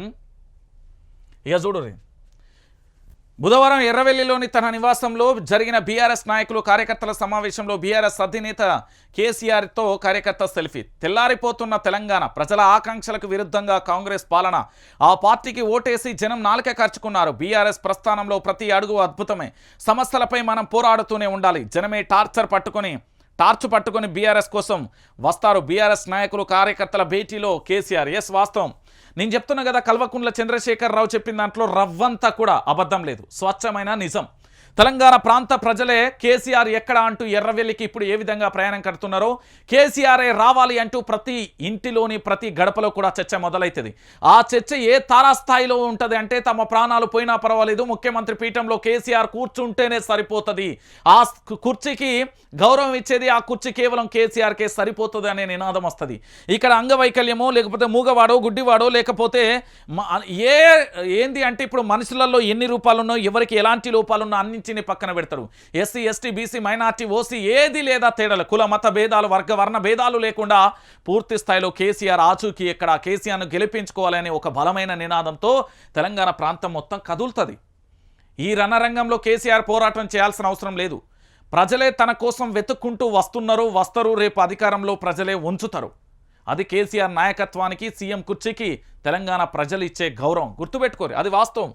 ఉం? ఇక చూడుర్రి బుధవారం ఎర్రవెల్లిలోని తన నివాసంలో జరిగిన బీఆర్ఎస్ నాయకులు కార్యకర్తల సమావేశంలో బీఆర్ఎస్ అధినేత కేసీఆర్తో కార్యకర్త సెల్ఫీ. తెల్లారిపోతున్న తెలంగాణ ప్రజల ఆకాంక్షలకు విరుద్ధంగా కాంగ్రెస్ పాలన. ఆ పార్టీకి ఓటేసి జనం నాలుక ఖర్చుకున్నారు బీఆర్ఎస్ ప్రస్థానంలో ప్రతి అడుగు అద్భుతమే. సమస్యలపై మనం పోరాడుతూనే ఉండాలి. జనమే టార్చర్ పట్టుకొని టార్చ్ పట్టుకొని బీఆర్ఎస్ కోసం వస్తారు. బీఆర్ఎస్ నాయకులు కార్యకర్తల భేటీలో కేసీఆర్. ఎస్ వాస్తవం. నేను చెప్తున్నా కదా కల్వకుంట్ల చంద్రశేఖర్ రావు చెప్పిన దాంట్లో రవ్వంతా కూడా అబద్ధం లేదు. స్వచ్ఛమైన నిజం. తెలంగాణ ప్రాంత ప్రజలే కేసీఆర్ ఎక్కడ అంటూ ఎర్రవెల్లికి ఇప్పుడు ఏ విధంగా ప్రయాణం కడుతున్నారో కేసీఆర్ఏ రావాలి అంటూ ప్రతి ఇంటిలోని ప్రతి గడపలో కూడా చర్చ మొదలవుతుంది ఆ చర్చ ఏ తారాస్థాయిలో ఉంటుంది అంటే తమ ప్రాణాలు పోయినా పర్వాలేదు ముఖ్యమంత్రి పీఠంలో కేసీఆర్ కూర్చుంటేనే సరిపోతుంది. ఆ కుర్చీకి గౌరవం ఇచ్చేది ఆ కుర్చీ కేవలం కేసీఆర్కే సరిపోతుంది అనే నినాదం వస్తుంది. ఇక్కడ అంగవైకల్యమో లేకపోతే మూగవాడో గుడ్డివాడో లేకపోతే ఏ ఏంది అంటే ఇప్పుడు మనుషులలో ఎన్ని రూపాలున్నో ఎవరికి ఎలాంటి లోపాలున్నో అన్నింటిని పక్కన పెడతారు. SC ST BC minority OC ఏది లేదా తేడాలు కుల మత భేదాలు వర్గ వర్ణ భేదాలు లేకుండా పూర్తి స్థాయిలో కేసీఆర్ ఆచూకీ ఇక్కడ కేసీఆర్ను గెలిపించుకోవాలనే ఒక బలమైన నినాదంతో తెలంగాణ ప్రాంతం మొత్తం కదులుతుంది. ఈ రణరంగంలో కేసీఆర్ పోరాటం చేయాల్సిన అవసరం లేదు. ప్రజలే తన కోసం వెతుక్కుంటూ వస్తున్నారు వస్తారు రేపు అధికారంలో ప్రజలే ఉంచుతారు. అది కేసీఆర్ నాయకత్వానికి సీఎం కుర్చీకి తెలంగాణ ప్రజలు ఇచ్చే గౌరవం. గుర్తుపెట్టుకోరు అది వాస్తవం.